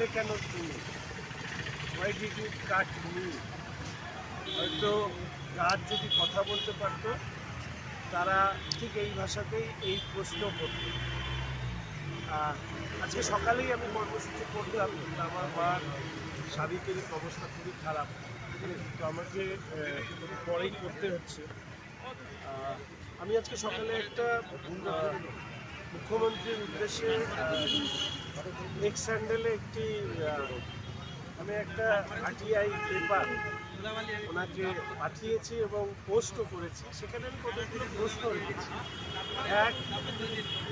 কাটলে কেন তুমি? Why did you cut me হয়তো গাছ যদি কথা বলতে পারতো, তারা ঠিক এই ভাষাতেই এই প্রশ্ন করত। আজকে সকালেই আমি কর্মসূচি করলাম আমার মার শারীরিক অবস্থা খুবই খারাপ। তো আমাকে পরেই করতে হচ্ছে। আমি আজকে সকালে একটা মুখ্যমন্ত্রীর উদ্দেশ্যে এক্স স্যান্ডেলে একটি আমি একটা আরটিআই পেপার ওনাকে পাঠিয়েছি এবং পোস্টও করেছি। সেখানে আমি কতগুলো প্রশ্ন রেখেছি। এক,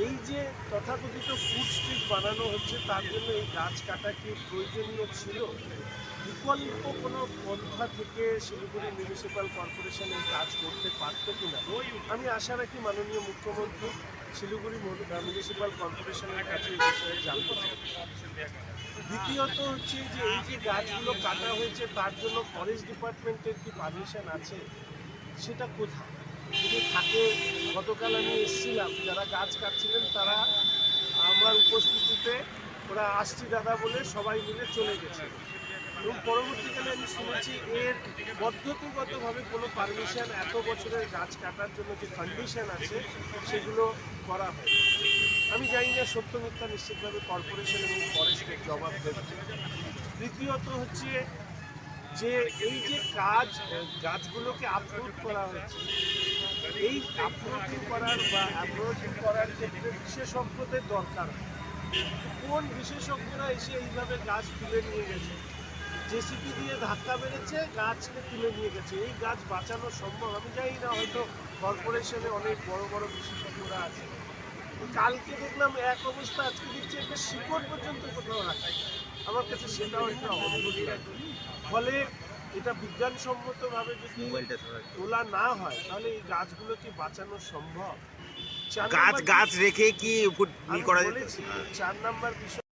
এই যে তথাকথিত ফুড স্ট্রিট বানানো হচ্ছে, তার জন্য এই গাছ কাটা কি প্রয়োজনীয় ছিল? বিকল্প কোনো পন্থা থেকে শিলিগুড়ি মিউনিসিপ্যাল কর্পোরেশন এই কাজ করতে পারতো কিনা? আমি আশা রাখি মাননীয় মুখ্যমন্ত্রী শিলিগুড়ি মিউনিসিপ্যাল কর্পোরেশনের কাছে এই বিষয়ে জানতে চাই। দ্বিতীয়ত হচ্ছে যে এই যে গাছগুলো কাটা হয়েছে, তার জন্য ফরেস্ট ডিপার্টমেন্টের কি পারমিশন আছে? সেটা কোথায়? যদি থাকে, গতকাল আমি এসেছিলাম, যারা গাছ কাটছিলেন তারা আমার উপস্থিতিতে ওরা আসছি দাদা বলে সবাই মিলে চলে গেছে। এবং পরবর্তীকালে আমি শুনেছি এর পদ্ধতিগতভাবে কোনো পারমিশন এত বছরের গাছ কাটার জন্য যে কন্ডিশন আছে, সেগুলো করা হয়। আমি জানি না সত্য মিথ্যা নিশ্চিতভাবে কর্পোরেশন এবং ফরেস্টের জবাব দেবে দ্বিতীয়ত হচ্ছে যে এই যে কাজ, গাছগুলোকে আপলোড করা হয়েছে, এই আপলোডিং করার বা আপলোডিং করার ক্ষেত্রে বিশেষজ্ঞদের দরকার। কোন বিশেষজ্ঞরা এসে এইভাবে গাছ তুলে নিয়ে গেছে? জেসিপি দিয়ে ধাক্কা মেরেছে গাছকে তুলে নিয়ে গেছে। এই গাছ বাঁচানো সম্ভব? আমি জানি না হয়তো কর্পোরেশনে অনেক বড় বড় বিশেষজ্ঞরা আছে। কালকে দেখলাম এক অবস্থা আজকে দেখছি একটা শিকড় পর্যন্ত কোথাও রাখা আমার কাছে সেটাও একটা অদ্ভুত লাগে ফলে এটা বিজ্ঞানসম্মতভাবে যদি তোলা না হয় তাহলে এই গাছগুলো কি বাঁচানো সম্ভব? গাছ গাছ রেখে কি করা চার নাম্বার বিষয়